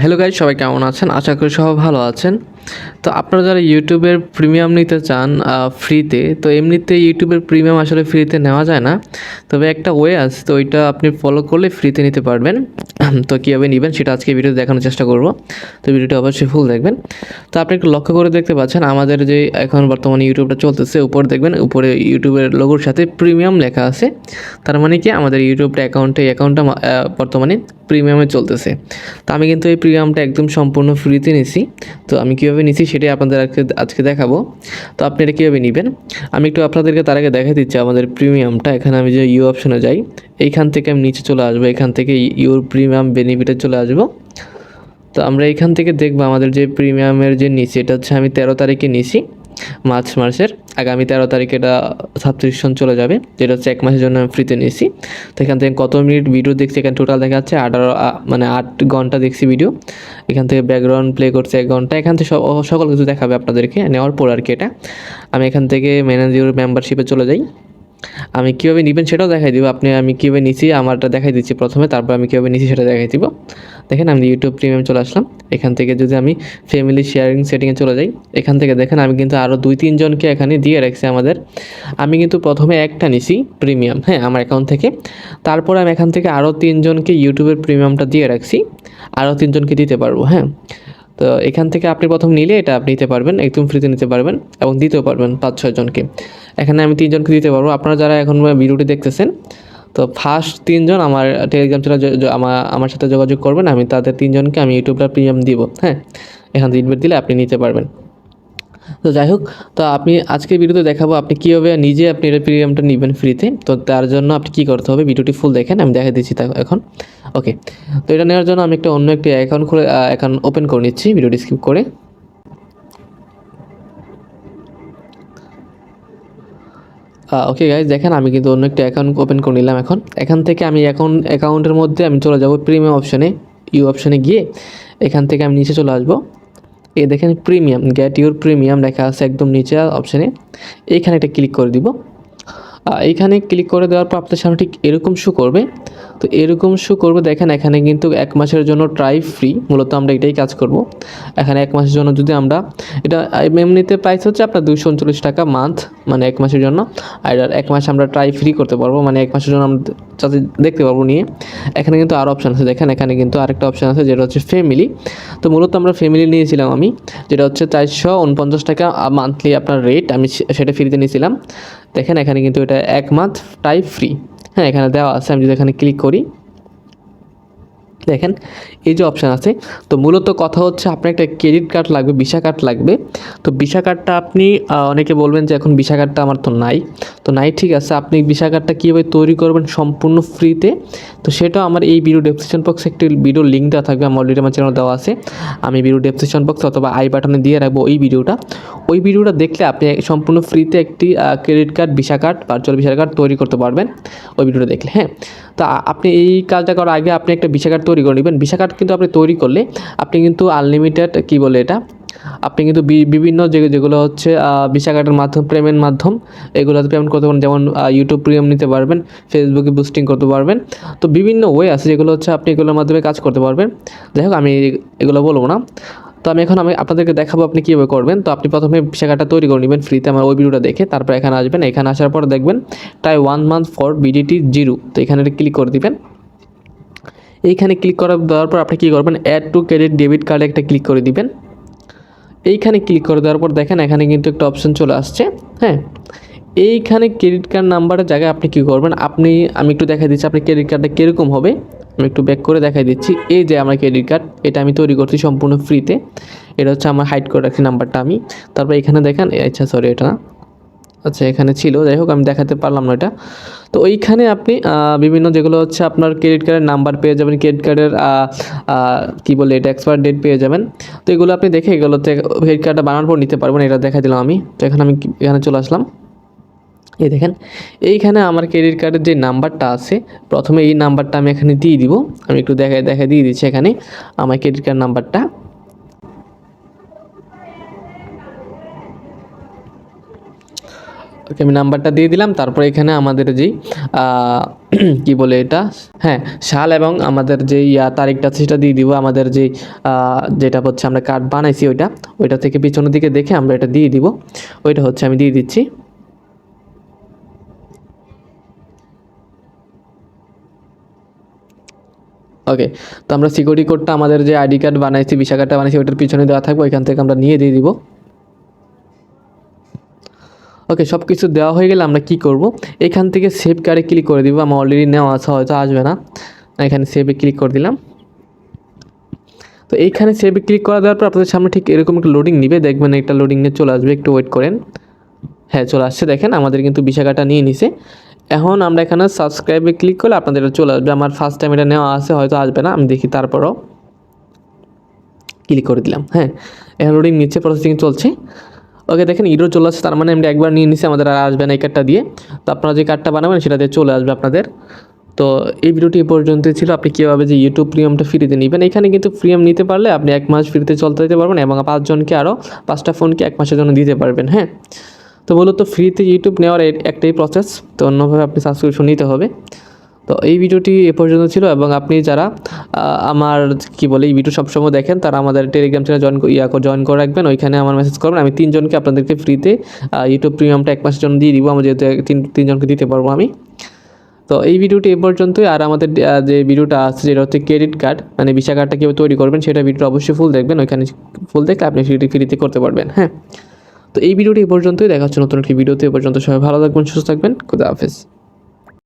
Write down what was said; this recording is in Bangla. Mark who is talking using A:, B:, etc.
A: হ্যালো গাইজ সবাই কেমন আছেন? আশা করি সবাই ভালো আছেন। তো আপনারা যারা ইউটিউবের প্রিমিয়াম নিতে চান ফ্রিতে, তো এমনিতে ইউটিউবের প্রিমিয়াম আসলে ফ্রিতে নেওয়া যায় না। তবে একটা ওয়ে আছে, তো ওইটা আপনি ফলো করলে ফ্রিতে নিতে পারবেন। তো কীভাবে নেবেন সেটা আজকে ভিডিওতে দেখানোর চেষ্টা করব। তো ভিডিওটা অবশ্যই ফুল দেখবেন। তো আপনি একটু লক্ষ্য করে দেখতে পাচ্ছেন, আমাদের যে এখন বর্তমানে ইউটিউবটা চলতেছে, উপরে দেখবেন, উপরে ইউটিউবের লোগোর সাথে প্রিমিয়াম লেখা আছে। তার মানে কি, আমাদের ইউটিউবটা অ্যাকাউন্টে অ্যাকাউন্টটা বর্তমানে প্রিমিয়ামে চলতেছে। তো আমি কিন্তু এই প্রিমিয়ামটা একদম সম্পূর্ণ ফ্রিতে নিছি। তো আমি কীভাবে নিছি সেটাই আপনাদের আজকে আজকে দেখাবো। তো আপনি এটা কীভাবে নেবেন? আমি একটু আপনাদেরকে তার আগে দেখা দিচ্ছি আমাদের প্রিমিয়ামটা। এখানে আমি যে ইউ অপশনে যাই, এইখান থেকে আমি নিচে চলে আসব। এখান থেকে ইউর প্রিমিয়াম বেনিফিটে চলে আসব। তো আমরা এখান থেকে দেখব আমাদের যে প্রিমিয়ামের যে নিচে, এটা হচ্ছে আমি তেরো তারিখে নিছি। মার্চ মাসের, আগামী তেরো তারিখে এটা সাবস্ক্রিপশন চলে যাবে, যেটা হচ্ছে এক মাসের জন্য আমি ফ্রিতে নিয়েছি। তো এখান থেকে কত মিনিট ভিডিও দেখছি, এখানে টোটাল দেখা যাচ্ছে আঠারো মানে আট ঘণ্টা দেখছি ভিডিও এখান থেকে ব্যাকগ্রাউন্ড প্লে করছে এক ঘণ্টা, এখান থেকে সকল কিছু দেখাবে আপনাদেরকে, নেওয়ার পর আর কি এটা। আমি এখান থেকে ম্যানেজিওর মেম্বারশিপে চলে যাই। আমি কীভাবে নেবেন সেটাও দেখাই দিব। আপনি আমি কীভাবে নিছি, আমারটা দেখাই দিচ্ছি প্রথমে, তারপর আমি কীভাবে নিছি সেটা দেখাই দিব। দেখেন আমি ইউটিউব প্রিমিয়াম চলে আসলাম। এখান থেকে যদি আমি ফ্যামিলি শেয়ারিং সেটিংয়ে চলে যাই, এখান থেকে দেখেন আমি কিন্তু আরও দুই তিনজনকে এখানে দিয়ে রাখছি আমাদের। আমি কিন্তু প্রথমে একটা নিছি প্রিমিয়াম হ্যাঁ আমার অ্যাকাউন্ট থেকে। তারপর আমি এখান থেকে আরও তিনজনকে ইউটিউবের প্রিমিয়ামটা দিয়ে রাখছি। আরও তিনজনকে দিতে পারব হ্যাঁ। তো এখান থেকে আপনি প্রথম নিলে এটা আপনি নিতে পারবেন, একদম ফ্রিতে নিতে পারবেন এবং দিতেও পারবেন পাঁচ ছয়জনকে এখানে আমি তিনজনকে দিতে পারব। আপনারা যারা এখন ভিডিওটি দেখতেছেন, তো ফার্স্ট তিনজন আমার টেলিগ্রাম চ্যানেল আমার আমার সাথে যোগাযোগ করবেন। আমি তাদের তিনজনকে আমি ইউটিউবটা প্রিমিয়াম দিব। হ্যাঁ এখান থেকে ইনভাইট দিলে আপনি নিতে পারবেন। তো যাই হোক, তো আপনি আজকে ভিডিওতে দেখাবো আপনি কীভাবে নিজে আপনি এটা প্রিমিয়ামটা নেবেন ফ্রিতে তো তার জন্য আপনি কী করতে হবে ভিডিওটি ফুল দেখেন, আমি দেখা দিচ্ছি তা এখন। ওকে তো এটা নেওয়ার জন্য আমি একটা অন্য একটি অ্যাকাউন্ট খুলে অ্যাকাউন্ট ওপেন করে নিচ্ছি ভিডিওটি স্কিপ করে। ওকে গাইজ দেখেন আমি কিন্তু অন্য একটা অ্যাকাউন্ট ওপেন করে নিলাম এখন। এখান থেকে আমি অ্যাকাউন্ট অ্যাকাউন্টের মধ্যে আমি চলে যাব প্রিমিয়াম অপশানে ইউ অপশানে গিয়ে। এখান থেকে আমি নিচে চলে আসব। এই দেখেন প্রিমিয়াম গেট ইউর প্রিমিয়াম লেখা আছে একদম নিচে অপশানে এইখানে এটা ক্লিক করে দিব। এইখানে ক্লিক করে দেওয়ার পর আপনার সামনে ঠিক এরকম শো করবে। তো এরকম শো করবে। দেখেন, এখানে কিন্তু এক মাসের জন্য ট্রাই ফ্রি মূলত আমরা এটাই কাজ করব। এখানে এক মাসের জন্য যদি আমরা এটা এমনিতে প্রাইস হচ্ছে আপনার দুশো উনচল্লিশ টাকা মান্থ মানে এক মাসের জন্য। আর এক মাস আমরা ট্রাই ফ্রি করতে পারব মানে এক মাসের জন্য আমরা দেখতে পারব নিয়ে। এখানে কিন্তু আরও অপশান আছে। দেখেন, এখানে কিন্তু আরেকটা অপশান আছে, যেটা হচ্ছে ফ্যামিলি তো মূলত আমরা ফ্যামিলি নিয়েছিলাম আমি, যেটা হচ্ছে চারশো উনপঞ্চাশ টাকা মান্থলি আপনার রেট আমি সেটা ফ্রিতে নিয়েছিলাম। দেখেন, এখানে কিন্তু এটা এক মান্থ টাইপ ফ্রি হ্যাঁ এখানে দেওয়া আছে। আমি যদি এখানে ক্লিক করি, দেখেন, এই যে অপশান আছে, তো মূলত কথা হচ্ছে আপনার একটা ক্রেডিট কার্ড লাগবে ভিসা কার্ড লাগবে। তো ভিসা কার্ডটা আপনি অনেকে বলবেন যে এখন ভিসা কার্ডটা আমার তো নাই। তো নাই, ঠিক আছে, আপনি ভিসা কার্ডটা কীভাবে তৈরি করবেন সম্পূর্ণ ফ্রিতে, তো সেটা আমার এই ভিডিও ডেসক্রিপশন বক্সে একটি ভিডিও লিঙ্ক দেওয়া থাকবে, আমার অলরেডি আমার চ্যানেল দেওয়া আছে। আমি ভিডিও ডেসক্রিপশন বক্স অথবা আই বাটনে দিয়ে রাখব ওই ভিডিওটা ওই ভিডিওটা দেখলে আপনি সম্পূর্ণ ফ্রিতে একটি credit card Visa card virtual Visa card তৈরি করতে পারবেন ওই ভিডিওটা দেখলে হ্যাঁ। তো আপনি এই কাজটা করার আগে আপনি একটা ভিসা কার্ড তৈরি করে নেবেন। ভিসা কার্ড কিন্তু আপনি তৈরি করলে, আপনি কিন্তু আনলিমিটেড কী বলে এটা আপনি কিন্তু বিভিন্ন যেগুলো হচ্ছে ভিসা কার্ডের মাধ্যম, পেমেন্ট মাধ্যম, এগুলোতে পেমেন্ট করতে পারেন। যেমন ইউটিউব প্রিমিয়াম নিতে পারবেন ফেসবুকে বুস্টিং করতে পারবেন। তো বিভিন্ন ওয়ে আছে যেগুলো হচ্ছে আপনি এগুলোর মাধ্যমে কাজ করতে পারবেন। যাই হোক, আমি এগুলো বলব না। তো আমি এখন আমি আপনাদেরকে দেখাবো আপনি কীভাবে করবেন। তো আপনি প্রথমে শেখাটা তৈরি করে নেবেন ফ্রিতে আমার ওই ভিডিওটা দেখে তারপর এখানে আসবেন। এখানে আসার পর দেখবেন টাই one month for BDT zero তো এখানে ক্লিক করে দিবেন। এইখানে ক্লিক করার দেওয়ার পর আপনি কী করবেন? অ্যাড টু ক্রেডিট ডেবিট কার্ডে একটা ক্লিক করে দিবেন। এইখানে ক্লিক করে দেওয়ার পর দেখেন এখানে কিন্তু একটা অপশান চলে আসছে হ্যাঁ? এইখানে ক্রেডিট কার্ড নাম্বারের জায়গায় আপনি কি করবেন? আপনি, আমি একটু দেখাই দিচ্ছি আপনি ক্রেডিট কার্ডটা কীরকম হবে। আমি একটু ব্যাক করে দেখাই দিচ্ছি। এই যে আমার ক্রেডিট কার্ড এটা আমি তৈরি করছি সম্পূর্ণ ফ্রিতে এটা হচ্ছে আমার হাইড করে রাখছি নাম্বারটা আমি। তারপর এখানে দেখেন আচ্ছা সরি এটা না। আচ্ছা এখানে ছিল। যাই হোক, আমি দেখাতে পারলাম না এটা। তো ওইখানে আপনি বিভিন্ন যেগুলো হচ্ছে আপনার ক্রেডিট কার্ডের নাম্বার পেয়ে যাবেন ক্রেডিট কার্ডের কী বলে এটা এক্সপায়ার ডেট পেয়ে যাবেন। তো এগুলো আপনি দেখে এগুলোতে ক্রেডিট কার্ডটা বানানোর পর নিতে পারবেন, এটা দেখা দিলাম আমি। তো এখানে আমি এখানে চলে আসলাম। এই দেখেন, এইখানে আমার ক্রেডিট কার্ডের যে নাম্বারটা আছে, প্রথমে এই নাম্বারটা আমি এখানে দিয়ে দিব। আমি একটু দেখা দেখা দিয়ে দিচ্ছি এখানে আমার ক্রেডিট কার্ড নাম্বারটা ওকে আমি নাম্বারটা দিয়ে দিলাম, তারপর এখানে আমাদের যেই কি বলে এটা? হ্যাঁ সাল এবং আমাদের যে তারিখটা সেটা দিয়ে দিব। আমাদের যেই যেটা হচ্ছে আমরা কার্ড বানাইছি ওইটা ওইটা থেকে পিছনের দিকে দেখে আমরা এটা দিয়ে দিব। ওইটা হচ্ছে আমি দিয়ে দিচ্ছি। ওকে তো আমরা সিকিউরিটি কোডটা আমাদের যে আইডি কার্ড বানাইছি কার্ডটা বানাইছি, ওইটার পিছনে দেওয়া থাকবে, ওইখান থেকে আমরা নিয়ে দিয়ে দিব। ওকে সব কিছু দেওয়া হয়ে গেলে আমরা কি করব? এখান থেকে সেভ কার্ডে ক্লিক করে দিব। আমার অলরেডি নেওয়া আছে, হয়তো আসবে না। এখানে সেভে ক্লিক করে দিলাম। তো এইখানে সেভে ক্লিক করা দেওয়ার পর আপনাদের সামনে ঠিক এরকম একটা লোডিং নিবে। দেখবেন একটা লোডিং নিয়ে চলে আসবে। একটু ওয়েট করেন। হ্যাঁ চলে আসছে। দেখেন, আমাদের কিন্তু বিশাখাটা নিয়ে নিছে। এখন আমরা এখানে সাবস্ক্রাইবে ক্লিক করলে আপনাদের চলে আসবে। আমার ফার্স্ট টাইম এটা নেওয়া আছে, হয়তো আসবে না। আমি দেখি তারপরও ক্লিক করে দিলাম। হ্যাঁ এখন লোডিং নিচ্ছে প্রসেসিং চলছে। ওকে দেখেন, ইরো চলে আসছে, তার মানে আমরা একবার নিয়ে নিছি, আমাদের আর আসবে না এই কার্ডটা দিয়ে। তো আপনারা যে কার্ডটা বানাবেন, সেটা দিয়ে চলে আসবে আপনাদের। তো এই ভিডিওটি এ পর্যন্তই ছিল। আপনি কীভাবে যে ইউটিউব প্রিমিয়ামটা ফ্রিতে নেবেন, এখানে কিন্তু প্রিমিয়াম নিতে পারলে আপনি এক মাস ফ্রিতে চলতে দিতে পারবেন এবং পাঁচজনকে আরও পাঁচটা ফোনকে এক মাসের জন্য দিতে পারবেন হ্যাঁ? তো মূলত ফ্রিতে ইউটিউব নেওয়ার একটাই প্রসেস তো অন্যভাবে আপনি সাবস্ক্রিপশন নিতে হবে। তো এই ভিডিওটি এ পর্যন্ত ছিল এবং আপনি যারা আমার কি বলে, এই ভিডিও সবসময় দেখেন, তারা আমাদের টেলিগ্রাম চ্যানেল জয়েন ইয়া জয়েন করে রাখবেন। ওইখানে আমার মেসেজ করবেন। আমি তিনজনকে আপনাদেরকে ফ্রিতে ইউটিউব প্রিমিয়ামটা এক মাসের জন্য দিয়ে দিব। আমি যেহেতু তিন, তিনজনকে দিতে পারব আমি। তো এই ভিডিওটি এ পর্যন্তই। আর আমাদের যে ভিডিওটা আছে যেটা হচ্ছে ক্রেডিট কার্ড মানে ভিসা কার্ডটা কীভাবে তৈরি করবেন, সেটা ভিডিওটা অবশ্যই ফুল দেখবেন। ওইখানে ফুল দেখলে আপনি ফ্রিতে ফ্রিতে করতে পারবেন হ্যাঁ? তো এই ভিডিওটি এ পর্যন্তই। দেখা হচ্ছে নতুন একটি ভিডিওতে। এ পর্যন্ত সবাই ভালো থাকবেন, সুস্থ থাকবেন। খুদা হাফেজ।